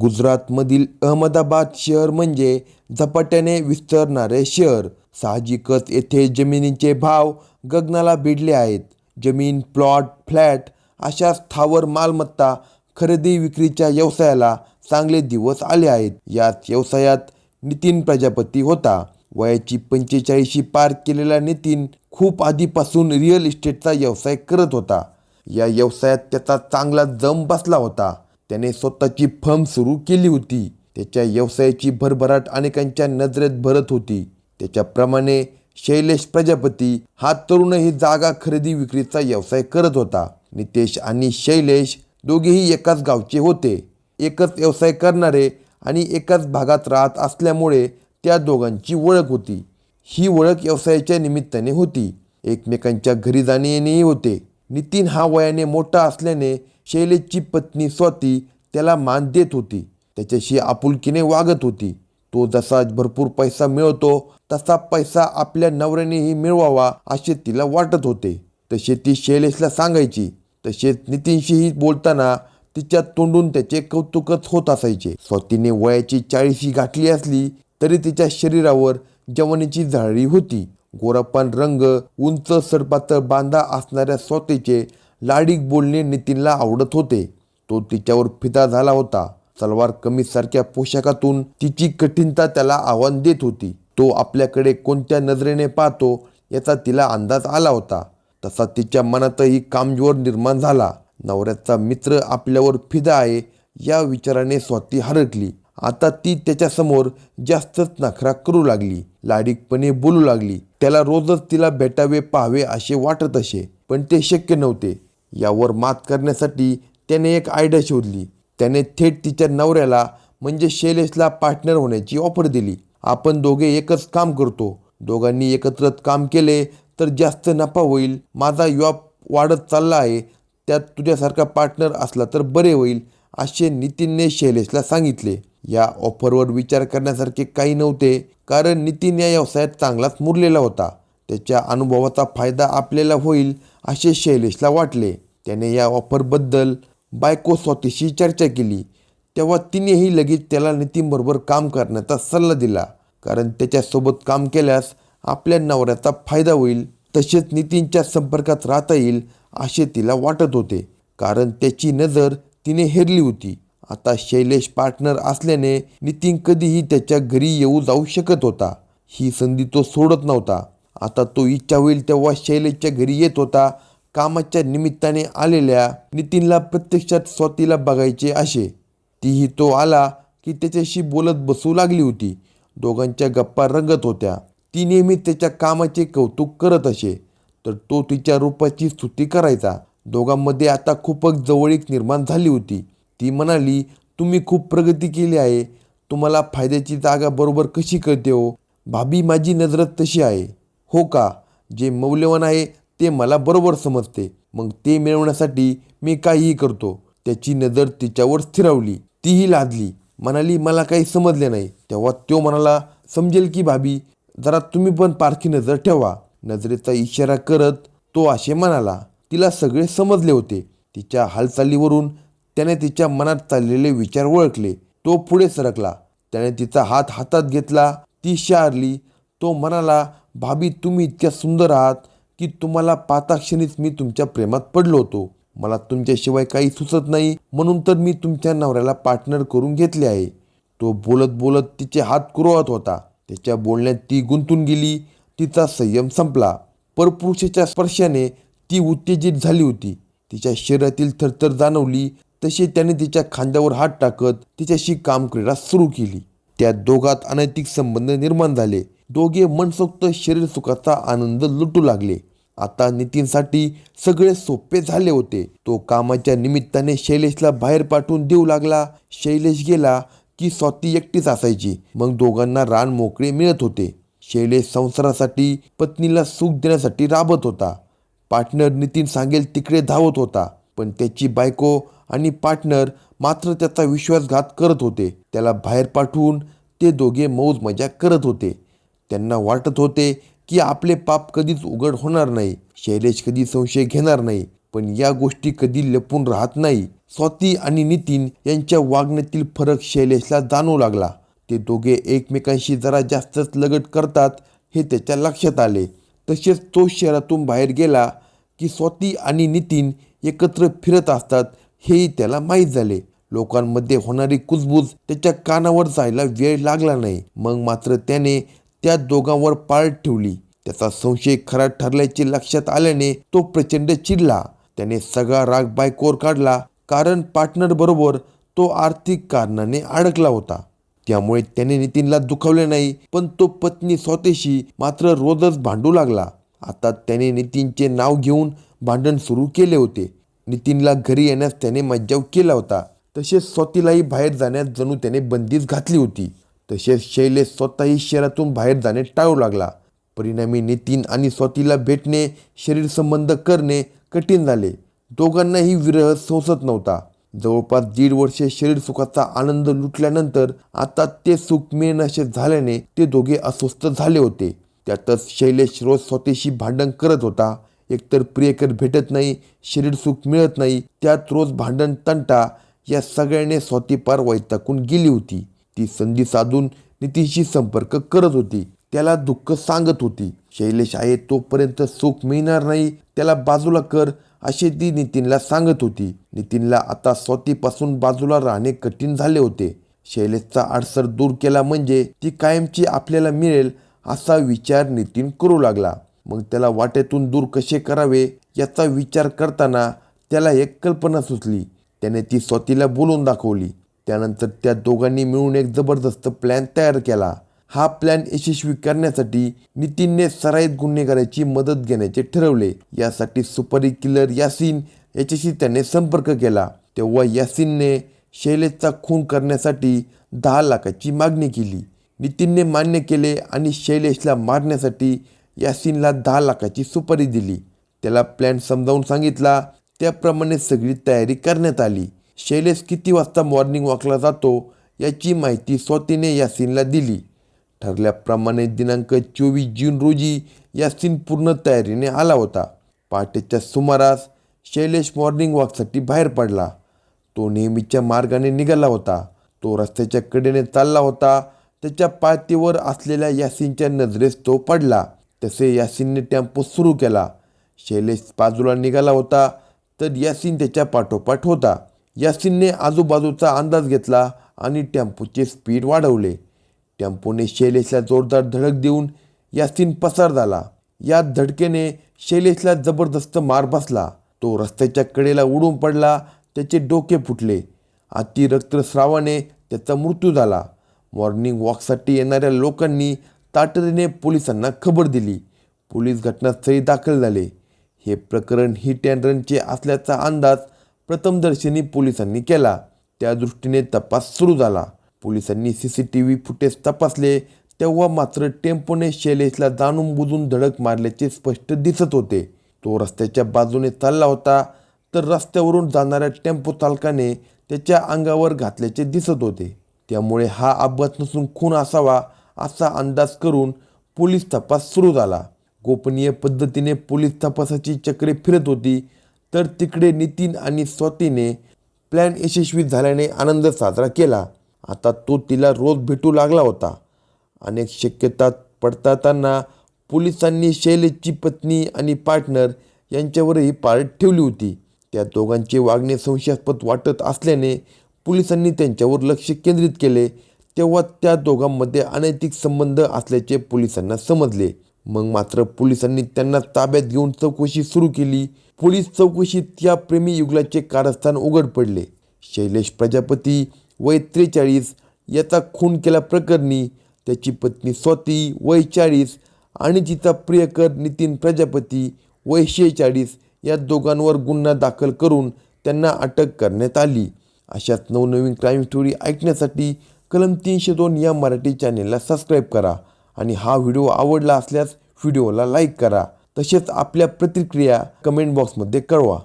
गुजरातमधील अहमदाबाद शहर म्हणजे झपाट्याने विस्तारणारे शहर. साहजिकच येथे जमिनीचे भाव गगनाला भिडले आहेत. जमीन प्लॉट फ्लॅट अशा स्थावर मालमत्ता खरेदी विक्रीच्या व्यवसायाला चांगले दिवस आले आहेत. याच व्यवसायात नितीन प्रजापती होता. वयाची पंचेचाळीशी पार केलेला नितीन खूप आधीपासून रिअल इस्टेटचा व्यवसाय करत होता. या व्यवसायात त्याचा चांगला जम बसला होता. त्याने स्वतःची फर्म सुरू केली होती. त्याच्या व्यवसायाची भरभराट अनेकांच्या नजरेत भरत होती. त्याच्याप्रमाणे शैलेश प्रजापती हा तरुणही जागा खरेदी विक्रीचा व्यवसाय करत होता. नितेश आणि शैलेश दोघेही एकाच गावचे होते. एकच व्यवसाय करणारे आणि एकाच भागात राहत असल्यामुळे त्या दोघांची ओळख होती. ही ओळख व्यवसायाच्या निमित्ताने होती. एकमेकांच्या घरी जाणे येणेही होते. नितीन हा वयाने मोठा असल्याने शैलेशची पत्नी स्वाती त्याला मान देत होती. त्याच्याशी आपुलकीने वागत होती. तो जसा भरपूर पैसा मिळवतो तसा पैसा आपल्या नवऱ्यानेही मिळवावा असे तिला वाटत होते. तसे ती शैलेशला सांगायची. तसेच नितीनशीही बोलताना तिच्या तोंडून त्याचे कौतुकच होत असायचे. स्वातीने वयाची चाळीशी गाठली असली तरी तिच्या शरीरावर जवानीची झाळी होती. गोरापान रंग उंच सडपातळ बांधा असणाऱ्या स्वातीचे लाडीक बोलणे नितीनला आवडत होते. तो तिच्यावर फिदा झाला होता. सलवार कमीसारख्या पोशाखातून तिची कठीणता त्याला आव्हान देत होती. तो आपल्याकडे कोणत्या नजरेने पाहतो याचा तिला अंदाज आला होता. तसा तिच्या मनातही कामजोर निर्माण झाला. नवऱ्याचा मित्र आपल्यावर फिदा आहे या विचाराने स्वाती हरकली. आता ती त्याच्यासमोर जास्तच नखरा करू लागली. लाडीकपणे बोलू लागली. त्याला रोजच तिला भेटावे पाहावे असे वाटत असे. पण ते शक्य नव्हते. यावर मात करण्यासाठी त्याने एक आयडिया शोधली. त्याने थेट तिच्या नवऱ्याला म्हणजे शैलेशला पार्टनर होण्याची ऑफर दिली. आपण दोघे एकच काम करतो. दोघांनी एकत्र काम केले तर जास्त नफा होईल. माझा युवा वाढत चालला आहे. त्यात तुझ्यासारखा पार्टनर असला तर बरे होईल असे नितीनने शैलेशला सांगितले. या ऑफरवर विचार करण्यासारखे काही नव्हते कारण नितीन या व्यवसायात चांगलाच मुरलेला होता. त्याच्या अनुभवाचा फायदा आपल्याला होईल असे शैलेशला वाटले. त्याने या ऑफरबद्दल बायको स्वतःशी चर्चा केली. तेव्हा तिनेही लगेच त्याला नितीनबरोबर काम करण्याचा सल्ला दिला कारण त्याच्यासोबत काम केल्यास आपल्या नवऱ्याचा फायदा होईल तसेच नितीनच्या संपर्कात राहता येईल असे तिला वाटत होते. कारण त्याची नजर तिने हेरली होती. आता शैलेश पार्टनर असल्याने नितीन कधीही त्याच्या घरी येऊ जाऊ शकत होता. ही संधी तो सोडत नव्हता. आता तो इच्छा होईल तेव्हा शैलेशच्या घरी येत होता. कामाच्या निमित्ताने आलेल्या नितीनला प्रत्यक्षात स्वातीला बघायचे असे. तीही तो आला की त्याच्याशी बोलत बसू लागली होती. दोघांच्या गप्पा रंगत होत्या. ती नेहमी त्याच्या कामाचे कौतुक करत असे. तर तो तिच्या रूपाची स्तुती करायचा. दोघांमध्ये आता खूपच जवळीक निर्माण झाली होती. ती म्हणाली तुम्ही खूप प्रगती केली आहे. तुम्हाला फायद्याची जागा बरोबर कशी कळते हो? भाभी माझी नजरत तशी आहे. हो का? जे मौल्यवान आहे ते मला बरोबर समजते. मग ते मिळवण्यासाठी मी काहीही करतो. त्याची नजर तिच्यावर स्थिरावली. तीही लादली. म्हणाली मला काही समजले नाही. तेव्हा तो म्हणाला समजेल की भाभी जरा तुम्ही पण पारखी नजर ठेवा. नजरेचा इशारा करत तो असे म्हणाला तिला सगळे समजले होते. तिच्या हालचालीवरून त्याने तिच्या मनात चाललेले विचार ओळखले. तो पुढे सरकला. त्याने तिचा हात हातात घेतला. ती शारली तो म्हणाला भाभी तुम्ही इतक्या सुंदर आहात की तुम्हाला पाताक्षणीच मी तुमच्या प्रेमात पडलो होतो. मला तुमच्याशिवाय काही सुचत नाही. म्हणून तर मी तुमच्या नवऱ्याला पार्टनर करून घेतले आहे. तो बोलत बोलत तिचे हात कुरवत होता. त्याच्या बोलण्यात ती गुंतून गेली. तिचा संयम संपला. परपुरुषाच्या स्पर्शाने ती उत्तेजित झाली होती. तिच्या शरीरातील थरथर जाणवली. तसे त्याने तिच्या खांद्यावर हात टाकत तिच्याशी कामक्रीडा सुरू केली. त्या दोघात अनैतिक संबंध निर्माण झाले. दोघे मनसोक्त शरीर सुखाचा आनंद लुटू लागले. आता नितीनसाठी सगळे सोपे झाले होते. तो कामाच्या निमित्ताने शैलेशला बाहेर पाठवून देऊ लागला. शैलेश गेला की स्वाती एकटीच असायची. मग दोघांना रान मोकळे मिळत होते. शैलेश संसारासाठी पत्नीला सुख देण्यासाठी राबत होता. पार्टनर नितीन सांगेल तिकडे धावत होता. पण त्याची बायको आणि पार्टनर मात्र त्याचा विश्वासघात करत होते. त्याला बाहेर पाठवून ते दोघे मौज मजा करत होते. त्यांना वाटत होते की आपले पाप कधीच उघड होणार नाही शैलेश कधी संशय घेणार नाही पण या गोष्टी कधी लपून राहत नाही. स्वाती आणि नितीन यांच्या वागण्यातील फरक शैलेशला जाणवू लागला. ते दोघे एकमेकांशी जरा जास्तच लगट करतात हे त्याच्या लक्षात आले. तसेच तो शहरातून बाहेर गेला की स्वाती आणि नितीन एकत्र फिरत असतात हेही त्याला माहीत झाले. लोकांमध्ये होणारी कुजबूज त्याच्या कानावर जायला वेळ लागला नाही. मग मात्र त्याने त्या दोघांवर पाळत ठेवली. त्याचा संशय खरा ठरल्याचे लक्षात आल्याने तो प्रचंड चिडला. त्याने सगळा राग बायकोवर काढला कारण पार्टनर बरोबर तो आर्थिक कारणाने अडकला होता. त्यामुळे त्याने नितीनला दुखावले नाही पण तो पत्नी स्वतःशी मात्र रोजच भांडू लागला. आता त्याने नितीनचे नाव घेऊन भांडण सुरू केले होते. नितीनला घरी येण्यास त्याने मज्जाव केला होता. तसेच स्वतीलाही बाहेर जाण्यास जणू त्याने बंदीच घातली होती. तसेच शैलेश स्वतःही शहरातून बाहेर जाणे टाळू लागला. परिणामी नितीन आणि स्वातीला भेटणे शरीर संबंध करणे कठीण झाले. दोघांनाही विरह सोसत नव्हता. जवळपास दीड वर्षे शरीर सुखाचा आनंद लुटल्यानंतर आता ते सुख मिळण्याचे झाल्याने ते दोघे अस्वस्थ झाले होते. त्यातच शैलेश रोज स्वतःशी भांडण करत होता. एकतर प्रियकर भेटत नाही शरीर सुख मिळत नाही त्यात रोज भांडण तंटा या सगळ्याने स्वाती पार वैताकून गेली होती. ती संधी साधून नितीनशी संपर्क करत होती. त्याला दुःख सांगत होती. शैलेश आहे तोपर्यंत सुख मिळणार नाही. त्याला बाजूला कर असे ती नितीनला सांगत होती. नितीनला आता स्वातीपासून बाजूला राहणे कठीण झाले होते. शैलेशचा अडसर दूर केला म्हणजे ती कायमची आपल्याला मिळेल असा विचार नितीन करू लागला. मग त्याला वाटेतून दूर कसे करावे याचा विचार करताना त्याला एक कल्पना सुचली. त्याने ती स्वातीला बोलून दाखवली. त्यानंतर त्या दोघांनी मिळून एक जबरदस्त प्लॅन तयार केला. हा प्लॅन यशस्वी करण्यासाठी नितीनने सराईत गुन्हेगाराची मदत घेण्याचे ठरवले. यासाठी सुपारी किलर यासिन याच्याशी त्याने संपर्क केला. तेव्हा यासिनने शैलेशचा खून करण्यासाठी दहा लाखाची मागणी केली. नितीनने मान्य केले आणि शैलेशला मारण्यासाठी यासिनला दहा लाखाची सुपारी दिली. त्याला प्लॅन समजावून सांगितला. त्याप्रमाणे सगळी तयारी करण्यात आली. शैलेश किती वाजता मॉर्निंग वॉकला जातो याची माहिती स्वातीने यासिनला दिली. ठरल्याप्रमाणे दिनांक चोवीस जून रोजी यासिन पूर्ण तयारीने आला होता. पहाटेच्या सुमारास शैलेश मॉर्निंग वॉकसाठी बाहेर पडला. तो नेहमीच्या मार्गाने निघाला होता. तो रस्त्याच्या कडेने चालला होता. त्याच्या पायतीवर असलेल्या यासिनच्या नजरेस तो पडला. तसे यासिनने टेम्पो सुरू केला. शैलेश बाजूला निघाला होता तर यासिन त्याच्या पाठोपाठ होता. यासिनने आजूबाजूचा अंदाज घेतला आणि टेम्पोचे स्पीड वाढवले. टेम्पोने शैलेशला जोरदार धडक देऊन यासिन पसार झाला. या धडकेने शैलेशला जबरदस्त मार बसला. तो रस्त्याच्या कडेला उडून पडला त्याचे डोके फुटले. अति रक्तस्रावाने त्याचा मृत्यू झाला. मॉर्निंग वॉकसाठी येणाऱ्या लोकांनी तातडीने पोलिसांना खबर दिली. पोलीस घटनास्थळी दाखल झाले. हे प्रकरण हिट अँड रनचे असल्याचा अंदाज प्रथमदर्शनी पोलिसांनी केला. त्या दृष्टीने तपास सुरू झाला. पोलिसांनी C C T V footage तपासले तेव्हा मात्र टेम्पोने शैलेशला जाणून बुजून धडक मारल्याचे स्पष्ट दिसत होते. तो रस्त्याच्या बाजूने चालला होता तर रस्त्यावरून जाणाऱ्या टेम्पो चालकाने त्याच्या अंगावर घातल्याचे दिसत होते. त्यामुळे हा अपघात नसून खून असावा असा अंदाज करून पोलीस तपास सुरू झाला. गोपनीय पद्धतीने पोलीस तपासाची चक्रे फिरत होती तर तिकडे नितीन आणि स्वातीने प्लॅन यशस्वी झाल्याने आनंद साजरा केला. आता तो तिला रोज भेटू लागला होता. अनेक शक्यता पडताना पोलिसांनी शैलेशची पत्नी आणि पार्टनर यांच्यावरही पाळत ठेवली होती. त्या दोघांचे वागणे संशयास्पद वाटत असल्याने पोलिसांनी त्यांच्यावर लक्ष केंद्रित केले. तेव्हा त्या दोघांमध्ये अनैतिक संबंध असल्याचे पोलिसांना समजले. मग मात्र पोलिसांनी त्यांना ताब्यात घेऊन चौकशी सुरू केली. पोलीस चौकशीत या प्रेमी युगलाचे कारस्थान उघड पडले. शैलेश प्रजापती वय त्रेचाळीस याचा खून केला प्रकरणी. त्याची पत्नी स्वाती वय चाळीस आणि तिचा प्रियकर नितीन प्रजापती वय शेहेचाळीस या दोघांवर गुन्हा दाखल करून त्यांना अटक करण्यात आली. अशाच नवनवीन क्राईम स्टोरी ऐकण्यासाठी कलम तीनशे दोन या मराठी चॅनेलला सबस्क्राईब करा आणि हा व्हिडिओ आवडला असल्यास व्हिडिओला लाईक करा. तसेच आपल्या प्रतिक्रिया कमेंट बॉक्समध्ये कळवा.